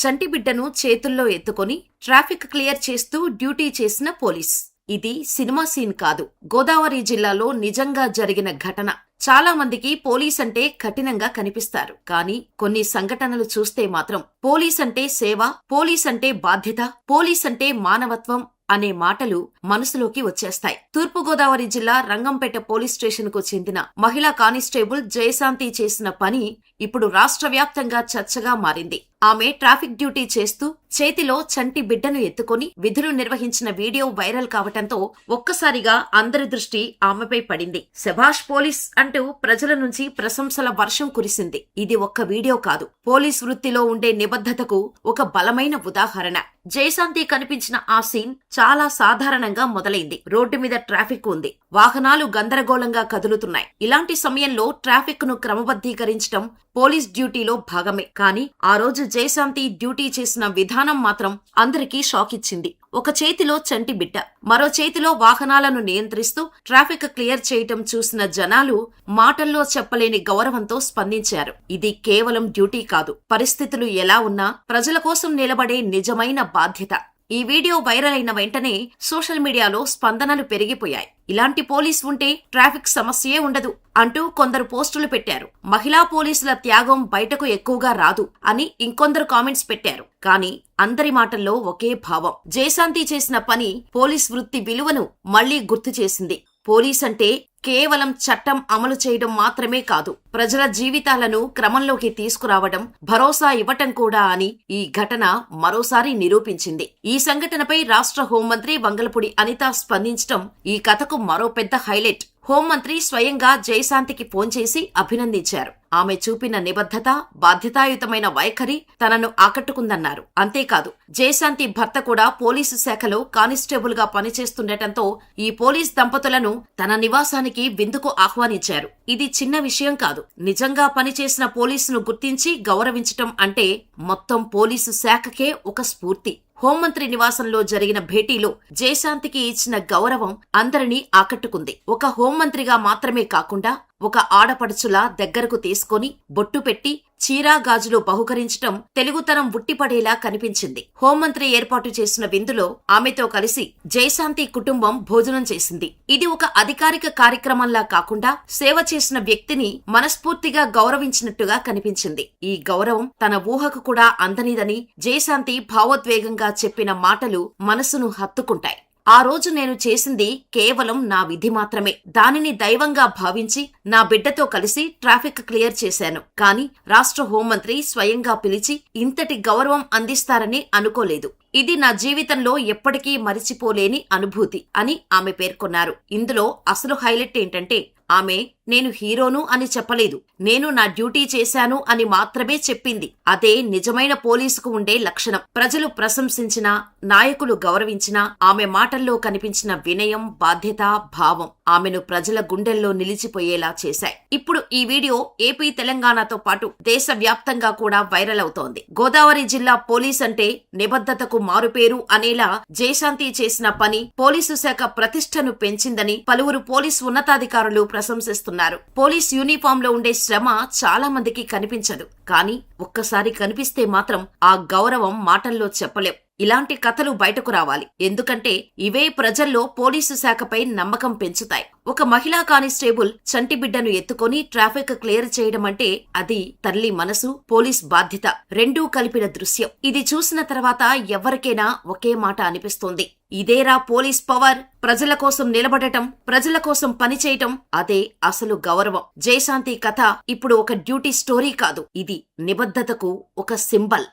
చంటిబిడ్డను చేతుల్లో ఎత్తుకొని traffic clear చేస్తూ డ్యూటీ చేసిన పోలీస్. ఇది సినిమా సీన్ కాదు. గోదావరి జిల్లాలో నిజంగా జరిగిన ఘటన. చాలా మందికి పోలీస్ అంటే కఠినంగా కనిపిస్తారు. కానీ కొన్ని సంఘటనలు చూస్తే మాత్రం పోలీస్ అంటే సేవ పోలీస్ అంటే బాధ్యత పోలీస్ అంటే మానవత్వం అనే మాటలు మనసులోకి వచ్చేస్తాయి. తూర్పుగోదావరి జిల్లా రంగంపేట పోలీస్ స్టేషన్కు చెందిన మహిళా కానిస్టేబుల్ జయశాంతి చేసిన పని ఇప్పుడు రాష్ట్ర వ్యాప్తంగా చర్చగా మారింది. ఆమె ట్రాఫిక్ డ్యూటీ చేస్తూ చేతిలో చంటి బిడ్డను ఎత్తుకొని విధులు నిర్వహించిన వీడియో వైరల్ కావటంతో ఒక్కసారిగా అందరి దృష్టి ఆమెపై పడింది. శభాష్ పోలీస్ అంటూ ప్రజల నుంచి ప్రశంసల వర్షం కురిసింది. ఇది ఒక్క వీడియో కాదు. పోలీస్ వృత్తిలో ఉండే నిబద్ధతకు ఒక బలమైన ఉదాహరణ. జయశాంతి కనిపించిన ఆ సీన్ చాలా సాధారణంగా మొదలైంది. రోడ్డు మీద ట్రాఫిక్ ఉంది. వాహనాలు గందరగోళంగా కదులుతున్నాయి. ఇలాంటి సమయంలో ట్రాఫిక్ను క్రమబద్ధీకరించడం పోలీస్ డ్యూటీలో భాగమే. కానీ ఆ రోజు జయశాంతి డ్యూటీ చేసిన విధానం మాత్రం అందరికీ షాక్ ఇచ్చింది. ఒక చేతిలో చంటి బిడ్డ మరో చేతిలో వాహనాలను నియంత్రిస్తూ ట్రాఫిక్ క్లియర్ చేయటం చూసిన జనాలు మాటల్లో చెప్పలేని గౌరవంతో స్పందించారు. ఇది కేవలం డ్యూటీ కాదు. పరిస్థితులు ఎలా ఉన్నా ప్రజల కోసం నిలబడే నిజమైన బాధ్యత. ఈ వీడియో వైరల్ అయిన వెంటనే సోషల్ మీడియాలో స్పందనలు పెరిగిపోయాయి. ఇలాంటి పోలీస్ ఉంటే ట్రాఫిక్ సమస్యే ఉండదు అంటూ కొందరు పోస్టులు పెట్టారు. మహిళా పోలీసుల త్యాగం బయటకు ఎక్కువగా రాదు అని ఇంకొందరు కామెంట్స్ పెట్టారు. కానీ అందరి మాటల్లో ఒకే భావం. జయశాంతి చేసిన పని పోలీస్ వృత్తి విలువను మళ్ళీ గుర్తు చేసింది. పోలీస్ అంటే కేవలం చట్టం అమలు చేయడం మాత్రమే కాదు ప్రజల జీవితాలను క్రమంలోకి తీసుకురావడం భరోసా ఇవ్వటం కూడా అని ఈ ఘటన మరోసారి నిరూపించింది. ఈ సంఘటనపై రాష్ట్ర హోంమంత్రి వంగలపూడి అనిత స్పందించడం ఈ కథకు మరో పెద్ద హైలైట్. హోంమంత్రి స్వయంగా జయశాంతికి ఫోన్ చేసి అభినందించారు. ఆమె చూపిన నిబద్ధత బాధ్యతాయుతమైన వైఖరి తనను ఆకట్టుకుందన్నారు. అంతేకాదు జయశాంతి భర్త కూడా పోలీసు శాఖలో కానిస్టేబుల్గా పనిచేస్తుండటంతో ఈ పోలీస్ దంపతులను తన నివాసానికి విందుకు ఆహ్వానించారు. ఇది చిన్న విషయం కాదు. నిజంగా పనిచేసిన పోలీసును గుర్తించి గౌరవించటం అంటే మొత్తం పోలీసు శాఖకే ఒక స్ఫూర్తి. హోంమంత్రి నివాసంలో జరిగిన భేటీలో జయశాంతికి ఇచ్చిన గౌరవం అందరినీ ఆకట్టుకుంది. ఒక హోంమంత్రిగా మాత్రమే కాకుండా ఒక ఆడపడుచులా దగ్గరకు తీసుకొని బొట్టు పెట్టి చీరాగాజులు బహుకరించటం తెలుగుతనం ఉట్టిపడేలా కనిపించింది. హోంమంత్రి ఏర్పాటు చేసిన విందులో ఆమెతో కలిసి జయశాంతి కుటుంబం భోజనం చేసింది. ఇది ఒక అధికారిక కార్యక్రమంలా కాకుండా సేవ చేసిన వ్యక్తిని మనస్ఫూర్తిగా గౌరవించినట్టుగా కనిపించింది. ఈ గౌరవం తన ఊహకు కూడా అందనిదని జయశాంతి భావోద్వేగంగా చెప్పిన మాటలు మనసును హత్తుకుంటాయి. ఆ రోజు నేను చేసింది కేవలం నా విధి మాత్రమే. దానిని దైవంగా భావించి నా బిడ్డతో కలిసి ట్రాఫిక్ క్లియర్ చేశాను. కానీ రాష్ట్ర హోంమంత్రి స్వయంగా పిలిచి ఇంతటి గౌరవం అందిస్తారని అనుకోలేదు. ఇది నా జీవితంలో ఎప్పటికీ మరిచిపోలేని అనుభూతి అని ఆమె పేర్కొన్నారు. ఇందులో అసలు హైలైట్ ఏంటంటే ఆమె నేను హీరోను అని చెప్పలేదు. నేను నా డ్యూటీ చేశాను అని మాత్రమే చెప్పింది. అదే నిజమైన పోలీసుకు ఉండే లక్షణం. ప్రజలు ప్రశంసించినా నాయకులు గౌరవించినా ఆమె మాటల్లో కనిపించిన వినయం బాధ్యత భావం ఆమెను ప్రజల గుండెల్లో నిలిచిపోయేలా చేశాయి. ఇప్పుడు ఈ వీడియో ఏపీ తెలంగాణతో పాటు దేశవ్యాప్తంగా కూడా వైరల్ అవుతోంది. గోదావరి జిల్లా పోలీస్ అంటే నిబద్ధతకు మారుపేరు అనేలా జయశాంతి చేసిన పని పోలీసు శాఖ ప్రతిష్టను పెంచిందని పలువురు పోలీసు ఉన్నతాధికారులు ప్రశంసిస్తున్నారు. పోలీస్ యూనిఫామ్లో ఉండే శ్రమ చాలా మందికి కనిపించదు. కానీ ఒక్కసారి కనిపిస్తే మాత్రం ఆ గౌరవం మాటల్లో చెప్పలేం. ఇలాంటి కథలు బయటకు రావాలి. ఎందుకంటే ఇవే ప్రజల్లో పోలీసు శాఖపై నమ్మకం పెంచుతాయి. ఒక మహిళా కానిస్టేబుల్ చంటి బిడ్డను ఎత్తుకొని ట్రాఫిక్ క్లియర్ చేయడం అంటే అది తల్లి మనసు పోలీస్ బాధ్యత రెండూ కలిపిన దృశ్యం. ఇది చూసిన తర్వాత ఎవరికైనా ఒకే మాట అనిపిస్తుంది. ఇదేరా పోలీస్ పవర్. ప్రజల కోసం నిలబడటం ప్రజల కోసం పనిచేయటం అదే అసలు గౌరవం. జయశాంతి కథ ఇప్పుడు ఒక డ్యూటీ స్టోరీ కాదు. ఇది నిబద్ధతకు ఒక సింబల్.